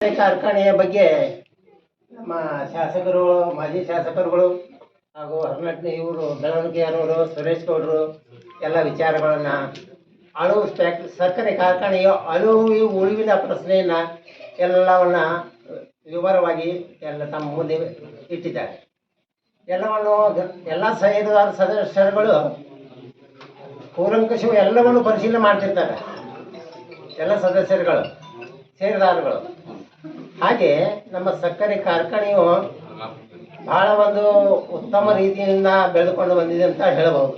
ಕಾರ್ಖಾನೆಯ ಬಗ್ಗೆ ನಮ್ಮ ಶಾಸಕರು ಮಾಜಿ ಶಾಸಕರುಗಳು ಹಾಗೂ ಹೊರನಾಟಿನ ಇವರು ಬೆಳವಣಿಗೆಯವರು ಸುರೇಶ್ ಗೌಡರು ಎಲ್ಲ ವಿಚಾರಗಳನ್ನು ಅಳು ಫ್ಯಾಕ್ಟ್ರಿ ಸಕ್ಕರೆ ಕಾರ್ಖಾನೆಯ ಅಳು ಉಳಿವಿನ ಪ್ರಶ್ನೆಯನ್ನು ಎಲ್ಲವನ್ನ ವಿವರವಾಗಿ ಎಲ್ಲ ತಮ್ಮ ಮುಂದೆ ಇಟ್ಟಿದ್ದಾರೆ. ಎಲ್ಲವನ್ನು ಎಲ್ಲ ಸಂವಿಧಾನ ಸದಸ್ಯರುಗಳು ಕೂಲಂಕಷ ಎಲ್ಲವನ್ನು ಪರಿಶೀಲನೆ ಮಾಡ್ತಿರ್ತಾರೆ. ಎಲ್ಲ ಸದಸ್ಯರುಗಳು ಷೇರುದಾರಗಳು ಹಾಗೆ ನಮ್ಮ ಸಕ್ಕರೆ ಕಾರ್ಖಾನೆಯು ಬಹಳ ಒಂದು ಉತ್ತಮ ರೀತಿಯಿಂದ ಬೆಳೆದುಕೊಂಡು ಬಂದಿದೆ ಅಂತ ಹೇಳಬಹುದು.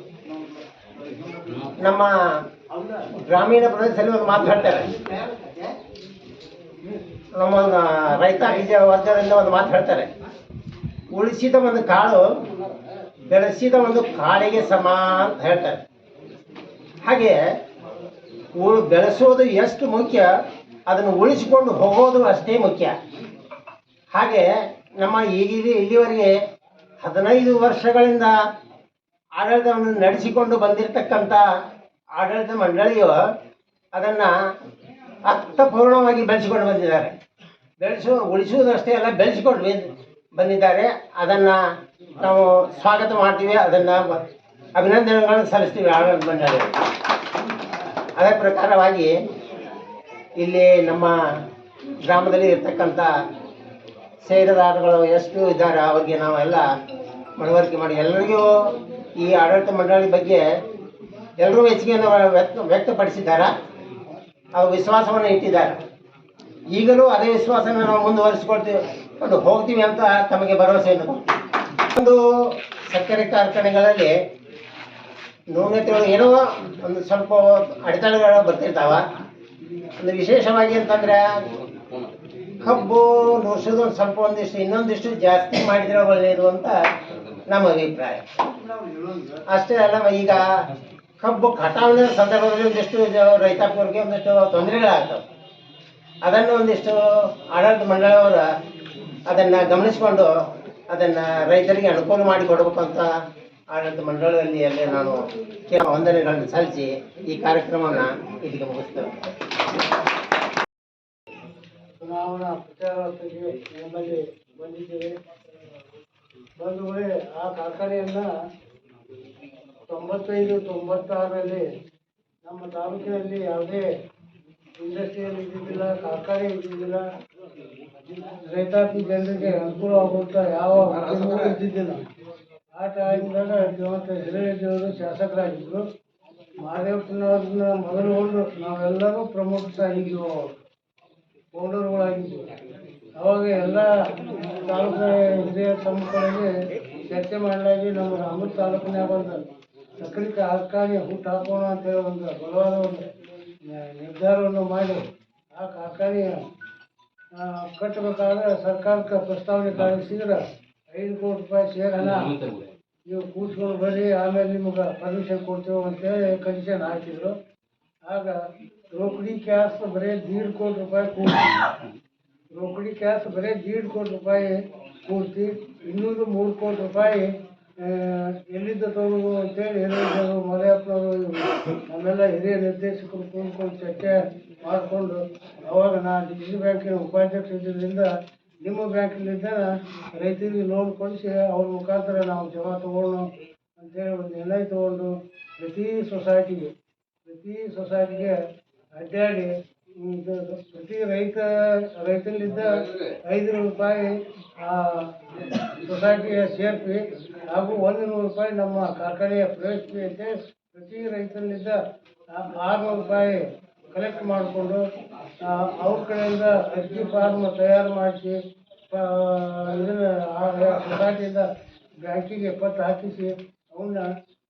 ನಮ್ಮ ಗ್ರಾಮೀಣ ಪ್ರದೇಶದಲ್ಲಿ ಒಂದು ಮಾತು ನಮ್ಮ ಒಂದು ರೈತ ಬೀಜ ವರ್ಗದಿಂದ ಒಂದು ಮಾತು ಹೇಳ್ತಾರೆ ಉಳಿಸಿದ ಒಂದು ಕಾಳು ಬೆಳೆಸಿದ ಒಂದು ಕಾಳಿಗೆ ಸಮ ಅಂತ ಹೇಳ್ತಾರೆ. ಹಾಗೆ ಬೆಳೆಸೋದು ಎಷ್ಟು ಮುಖ್ಯ? ಅದನ್ನು ಉಳಿಸಿಕೊಂಡು ಹೋಗೋದು ಅಷ್ಟೇ ಮುಖ್ಯ. ಹಾಗೆ ನಮ್ಮ ಈಗ ಇಲ್ಲಿವರೆಗೆ ಹದಿನೈದು ವರ್ಷಗಳಿಂದ ಆಡಳಿತವನ್ನು ನಡೆಸಿಕೊಂಡು ಬಂದಿರತಕ್ಕಂಥ ಆಡಳಿತ ಮಂಡಳಿಯು ಅದನ್ನು ಅರ್ಥಪೂರ್ಣವಾಗಿ ಬೆಳೆಸಿಕೊಂಡು ಬಂದಿದ್ದಾರೆ. ಬೆಳೆಸು, ಉಳಿಸುವುದಷ್ಟೇ ಅಲ್ಲ, ಬೆಳೆಸಿಕೊಂಡು ಬಂದಿದ್ದಾರೆ. ಅದನ್ನು ನಾವು ಸ್ವಾಗತ ಮಾಡ್ತೀವಿ, ಅದನ್ನು ಅಭಿನಂದನೆಗಳನ್ನು ಸಲ್ಲಿಸ್ತೀವಿ ಆಡಳಿತ ಮಂಡಳಿ. ಅದೇ ಪ್ರಕಾರವಾಗಿ ಇಲ್ಲಿ ನಮ್ಮ ಗ್ರಾಮದಲ್ಲಿ ಇರ್ತಕ್ಕಂಥ ಸೇರದಾರರುಗಳು ಎಷ್ಟು ಇದ್ದಾರೆ ಅವ್ರಿಗೆ ನಾವೆಲ್ಲ ಮನವರಿಕೆ ಮಾಡಿ ಎಲ್ಲರಿಗೂ ಈ ಆಡಳಿತ ಮಂಡಳಿ ಬಗ್ಗೆ ಎಲ್ಲರೂ ಮೆಚ್ಚುಗೆಯನ್ನು ವ್ಯಕ್ತ ವ್ಯಕ್ತಪಡಿಸಿದ್ದಾರೆ. ಅವ್ರ ವಿಶ್ವಾಸವನ್ನು ಇಟ್ಟಿದ್ದಾರೆ. ಈಗಲೂ ಅದೇ ವಿಶ್ವಾಸನ ನಾವು ಮುಂದುವರಿಸ್ಕೊಳ್ತೀವಿ. ಒಂದು ಹೋಗ್ತೀವಿ ಅಂತ ತಮಗೆ ಭರವಸೆಯನ್ನು. ಒಂದು ಸಕ್ಕರೆ ಕಾರ್ಖಾನೆಗಳಲ್ಲಿ ನ್ಯೂನತೆಗಳು ಏನೋ ಒಂದು ಸ್ವಲ್ಪ ಅಡೆತಡೆಗಳು ಬರ್ತಿರ್ತಾವ. ಒಂದು ವಿಶೇಷವಾಗಿ ಅಂತಂದ್ರೆ, ಕಬ್ಬು ನುರ್ಸೋದು ಸ್ವಲ್ಪ ಒಂದಿಷ್ಟು, ಇನ್ನೊಂದಿಷ್ಟು ಜಾಸ್ತಿ ಮಾಡಿದ್ರೆ ಒಳ್ಳೆಯದು ಅಂತ ನಮ್ಮ ಅಭಿಪ್ರಾಯ. ಅಷ್ಟೇ ಅಲ್ಲ, ಈಗ ಕಬ್ಬು ಕಟಾವಿನ ಸಂದರ್ಭದಲ್ಲಿ ಒಂದಿಷ್ಟು ರೈತಾಪಿಯವ್ರಿಗೆ ಒಂದಿಷ್ಟು ತೊಂದರೆಗಳಾಗ್ತವೆ. ಅದನ್ನು ಒಂದಿಷ್ಟು ಆಡಳಿತ ಮಂಡಳಿಯವರು ಅದನ್ನು ಗಮನಿಸಿಕೊಂಡು ಅದನ್ನು ರೈತರಿಗೆ ಅನುಕೂಲ ಮಾಡಿ ಆಡಳಿತ ಮಂಡಳಿಯಲ್ಲಿ ಅಲ್ಲೇ ನಾನು ಕೆಲವು ವಂದನೆಗಳನ್ನು ಸಲ್ಲಿಸಿ ಈ ಕಾರ್ಯಕ್ರಮವನ್ನು ಇಲ್ಲಿಗೆ ಮುಗಿಸ್ತೇವೆ ಚುನಾವಣಾ ಪ್ರಚಾರಕ್ಕೆ ನಮ್ಮಲ್ಲಿ ಬಂದಿದ್ದೇವೆ ಬಂದು ಆ ಕಾರ್ಖಾನೆಯನ್ನ ತೊಂಬತ್ತೈದು ತೊಂಬತ್ತಾರರಲ್ಲಿ ನಮ್ಮ ತಾಲೂಕಿನಲ್ಲಿ ಯಾವುದೇ ಇಂಡಸ್ಟ್ರಿಯಲ್ ಇದ್ದಿದ್ದಿಲ್ಲ ಕಾರ್ಖಾನೆ ಇದ್ದಿದ್ದಿಲ್ಲ ರೈತಾಪಿ ಜನರಿಗೆ ಅನುಕೂಲ ಆಗುವಂಥ ಯಾವ ಇದ್ದಿದ್ದಿಲ್ಲ. ಆ ಟೈಮ್ದಾಗ ಶ್ರೀಮಂತ ಹಿರಿಯರು ಶಾಸಕರಾಗಿದ್ದರು ಮಹಾದೇವಪ್ಪನವ್ರನ್ನ ಮೊದಲುಗೊಂಡು ನಾವೆಲ್ಲರೂ ಪ್ರಮುಖರಾಗಿದ್ದೆವು ಅವಾಗ ಓನರ್ಗಳಾಗಿದ್ವು ಅವಾಗ ಎಲ್ಲ ತಾಲೂಕು ಹಿರಿಯ ಸಮ್ಮುಖದಲ್ಲಿ ಚರ್ಚೆ ಮಾಡಲಾಗಿ ನಮ್ಮ ರಾಮೂರು ತಾಲೂಕಿನಾಗ ಒಂದು ಸಕ್ಕರೆ ಕಾರ್ಖಾನೆ ಹುಟ್ಟು ಹಾಕೋಣ ಅಂತೇಳಿ ಒಂದು ಬಲವಾದ ಒಂದು ನಿರ್ಧಾರವನ್ನು ಮಾಡಿ ಆ ಕಾರ್ಖಾನೆಯ ಆ, ಕಟ್ಟಬೇಕಾದ್ರೆ ಸರ್ಕಾರಕ್ಕೆ ಪ್ರಸ್ತಾವನೆ ಕಳಿಸಿದ್ರೆ ಐದು ಕೋಟಿ ರೂಪಾಯಿ ಸೇರಲ್ಲ. ನೀವು ಕೂತ್ಕೊಂಡು ಬರ್ರಿ ಆಮೇಲೆ ನಿಮಗೆ ಪರ್ಮಿಷನ್ ಕೊಡ್ತೇವೆ ಅಂತೇಳಿ ಕಂಡೀಷನ್ ಹಾಕಿದ್ರು. ಆಗ ರೋಕಡಿ ಕ್ಯಾಸ್ ಬರೀ ದೀಡ್ ಕೋಟಿ ರೂಪಾಯಿ ಕೂಡ್ತಿ ರೋಕಡಿ ಕ್ಯಾಸ್ ಬರೀ ದೀಡ್ ಕೋಟಿ ರೂಪಾಯಿ ಕೂಡ್ತಿ ಇನ್ನೂರು ಮೂರು ಕೋಟಿ ರೂಪಾಯಿ ಎಲ್ಲಿದ್ದ ತಗೋದು ಅಂತೇಳಿ ಹೇಳಿದ್ರು ಮಲಯಪ್ಪನವರು ನಮ್ಮೆಲ್ಲ ಹಿರಿಯ ನಿರ್ದೇಶಕರು ಕೂತ್ಕೊಂಡು ಚರ್ಚೆ ಮಾಡಿಕೊಂಡು ಅವಾಗ ನಾನು ಡಿ ಸಿ ಬ್ಯಾಂಕಿನ ಉಪಾಧ್ಯಕ್ಷ ಇದ್ದಿದ್ದರಿಂದ ನಿಮ್ಮ ಬ್ಯಾಂಕಿನಿಂದ ರೈತರಿಗೆ ಲೋನ್ ಕೊಡಿಸಿ ಅವ್ರ ಮುಖಾಂತರ ನಾವು ಜಮಾ ತೊಗೊಳ್ಳೋಣ ಅಂತೇಳಿ ಒಂದು ನಿರ್ಣಯ ತಗೊಂಡು ಪ್ರತಿ ಸೊಸೈಟಿಗೆ ಪ್ರತಿ ಸೊಸೈಟಿಗೆ ಅಡ್ಡಾಡಿ ಪ್ರತಿ ರೈತ ರೈತನಿಂದ ಐದು ನೂರು ರೂಪಾಯಿ ಆ ಸೊಸೈಟಿಗೆ ಸೇರ್ಪಿ ಹಾಗೂ ಒಂದು ನೂರು ರೂಪಾಯಿ ನಮ್ಮ ಕಾರ್ಖಾನೆಯ ಪ್ರವೇಶ ಫೀ ಅಂತೆ ಪ್ರತಿ ರೈತನಿಂದ ಆರುನೂರು ರೂಪಾಯಿ ಕಲೆಕ್ಟ್ ಮಾಡಿಕೊಂಡು ಅವ್ರ ಕಡೆಯಿಂದ ಅರ್ಜಿ ಫಾರ್ಮ್ ತಯಾರು ಮಾಡಿಸಿ ಇದನ್ನು ಸೊಸೈಟಿಯಿಂದ ಬ್ಯಾಂಕಿಗೆ ಪತ್ತು ಹಾಕಿಸಿ ಅವನ್ನ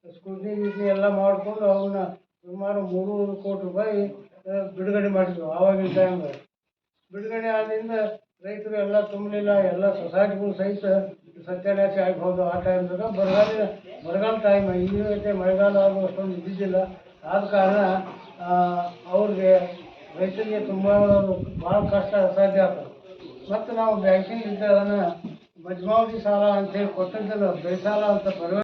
ಸ್ಕೂಟಿ ಗೀಟಿ ಎಲ್ಲ ಮಾಡಿಕೊಂಡು ಅವನ್ನ ಸುಮಾರು ಮೂರುವರೆ ಕೋಟಿ ರೂಪಾಯಿ ಬಿಡುಗಡೆ ಮಾಡಿದ್ವು ಆವಾಗಿನ ಟೈಮ್ ಬಿಡುಗಡೆ ಆದ್ರಿಂದ ರೈತರು ಎಲ್ಲ ತುಂಬಲಿಲ್ಲ, ಎಲ್ಲ ಸೊಸೈಟಿಗಳು ಸಹಿತ ಸತ್ಯಾನಾಶ ಆಗ್ಬೋದು ಆ ಟೈಮ್ದಾಗ ಬರಗಾಲ ಬರಗಾಲ ಟೈಮ್ ಈಗೈತೆ ಮಳೆಗಾಲ ಆಗುವಷ್ಟೊಂದು ಇದ್ದಿದ್ದಿಲ್ಲ. ಆದ ಕಾರಣ ಅವ್ರಿಗೆ ರೈತರಿಗೆ ತುಂಬ ಭಾಳ ಕಷ್ಟ ಅಸಾಧ್ಯ ಆಗ್ತದೆ. ಮತ್ತು ನಾವು ಬ್ಯಾಂಕಿಂಗ್ ಇದ್ದ ಅದನ್ನು ಮಜ್ಮಾವತಿ ಸಾಲ ಅಂತೇಳಿ ಕೊಟ್ಟಿದ್ದನ್ನು ಬೆಳೆ ಸಾಲ ಅಂತ ಪರಿವರ್ತನೆ